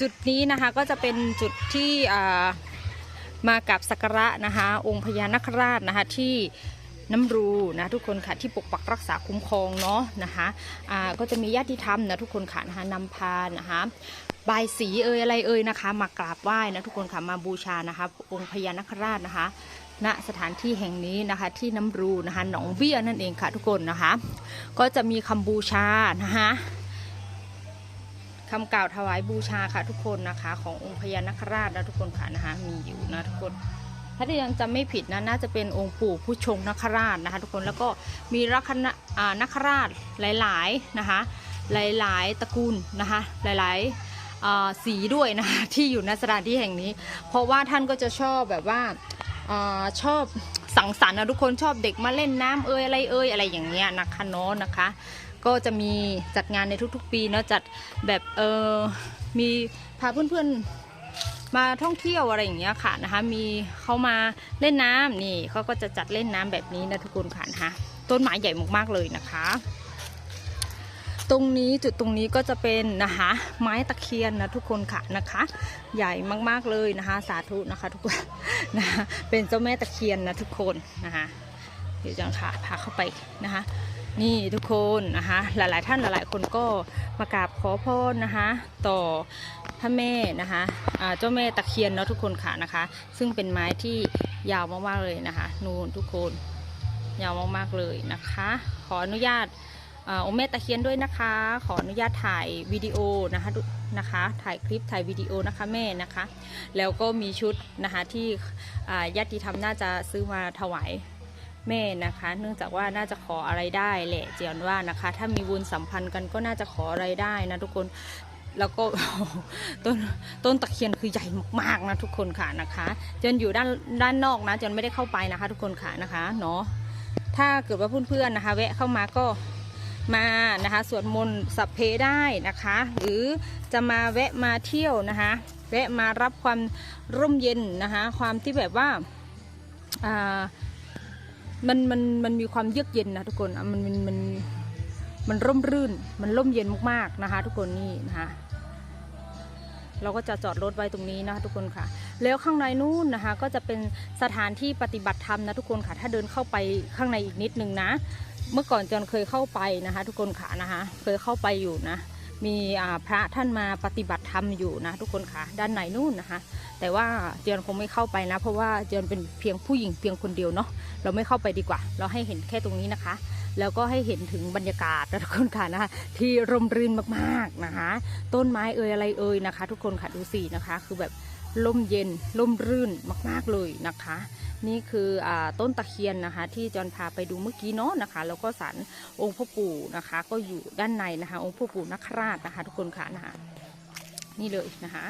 จุดนี้นะคะก็จะเป็นจุดที่มากับสักระนะคะ องค์พญานาคราชนะคะที่น้ำรูนะทุกคนค่ะที่ปกปักรักษาคุ้มครองเนาะนะคะอ่าก็จะมีญาติธรรมนะทุกคนค่ะนะคะนำพานะคะบายสีเอ่ยอะไรเอ่ยนะคะ มากราบไหว้นะทุกคนค่ะมาบูชานะคะ องค์พญานาคราชนะคะณสถานที่แห่งนี้นะคะที่น้ำรูนะคะหนองเบี้ยนั่นเองค่ะทุกคนนะคะ ก็จะมีคำบูชานะคะ คำกล่าวถวายบูชาค่ะทุกคนนะคะ ขององค์พญานาคราชนะทุกคนค่ะนะคะมีอยู่นะทุกคนถ้ายังจำไม่ผิดนะน่าจะเป็นองค์ปู่ผู้ชงนคราชนะคะ ทุกคนแล้วก็มีลัคนานคราชหลายๆนะคะ หลายๆตระกูลนะคะ หลายๆสีด้วยนะคะที่อยู่ณสถานที่แห่งนี้ เพราะว่าท่านก็จะชอบแบบว่าอชอบสังสรรค์นะทุกคนชอบเด็กมาเล่นน้ำเอ่ยอะไรเอ่ยอะไรอย่างเงี้ยนะคะเนาะนะคะ ก็จะมีจัดงานในทุกๆ ปีเนาะจัดแบบเออมีพาเพื่อนๆมาท่องเที่ยวอะไรอย่างเงี้ยค่ะนะคะมีเขามาเล่นน้ำนี่เขาก็จะจัดเล่นน้ำแบบนี้นะทุกคนค่ะนะคะต้นไม้ใหญ่มากๆเลยนะคะ ตรงนี้จุดตรงนี้ก็จะเป็นนะคะไม้ตะเคียนนะทุกคนค่ะนะคะ ใหญ่มากๆเลยนะคะ สาธุนะคะ ทุกคนนะคะเป็นเจ้าแม่ตะเคียนนะทุกคนนะคะเดี๋ยวจังค่ะพาเข้าไปนะคะ นี่ทุกคนนะคะหลาย ๆ ท่านหลาย ๆ คนก็มากราบขอพรนะคะต่อพระแม่นะคะเจ้าแม่ตะเคียนเนาะทุกคนค่ะนะคะ ซึ่งเป็นไม้ที่ยาวมาก ๆ เลยนะคะ นูนทุกคนยาวมาก ๆ เลยนะคะ ขออนุญาตองค์แม่ตะเคียนด้วยนะคะ ขออนุญาตถ่ายวิดีโอนะคะนะคะ ถ่ายคลิปถ่ายวิดีโอนะคะแม่นะคะ แล้วก็มีชุดนะคะที่ญาติธรรมน่าจะซื้อมาถวาย แม่นะคะ เนื่องจากว่าน่าจะขออะไรได้แหละเจียนว่านะคะ ถ้ามีบุญสัมพันธ์กันก็น่าจะขออะไรได้นะทุกคนแล้วก็ต้นต้นตะเคียนคือใหญ่มากๆนะทุกคนค่ะนะคะเจนอยู่ด้านด้านนอกนะเจนไม่ได้เข้าไปนะคะ ทุกคนค่ะนะคะเนาะถ้าเกิดว่าเพื่อนๆนะคะแวะเข้ามาก็มานะคะสวดมนต์สัพเพได้นะคะ หรือจะมาแวะมาเที่ยวนะคะแวะมารับความร่มเย็นนะคะ ความที่แบบว่าอ่า มันมันมันมีความเยือกเย็นนะทุกคนมันมันมันมันร่มรื่น มันร่มเย็นมากๆนะคะ ทุกคนนี่นะคะเราก็จะจอดรถไว้ตรงนี้นะคะทุกคนค่ะ แล้วข้างในนู้นนะคะ ก็จะเป็นสถานที่ปฏิบัติธรรมนะทุกคนค่ะ ถ้าเดินเข้าไปข้างในอีกนิดนึงนะ เมื่อก่อนจอนเคยเข้าไปนะคะ ทุกคนค่ะนะคะ เคยเข้าไปอยู่นะ มีพระท่านมาปฏิบัติธรรมอยู่นะทุกคนค่ะด้านในนู่นนะคะ แต่ว่าเจียนคงไม่เข้าไปนะ เพราะว่าเจียนเป็นเพียงผู้หญิงเพียงคนเดียวเนาะเราไม่เข้าไปดีกว่า เราให้เห็นแค่ตรงนี้นะคะ แล้วก็ให้เห็นถึงบรรยากาศนะทุกคนค่ะนะคะที่ร่มรื่นมากๆนะคะ ต้นไม้เอ่ยอะไรเอ่ยนะคะ ทุกคนค่ะดูสินะคะ คือแบบร่มเย็นร่มรื่นมาก ๆเลยนะคะ นี่คืออต้นตะเคียนนะคะ ที่จอนพาไปดูเมื่อกี้เนาะนะคะ แล้วก็สันองค์พ่อปู่นะคะ ก็อยู่ด้านในนะคะ องค์พ่อปู่นคราชนะคะ ทุกคนค่ะนะคะนี่เลยนะคะ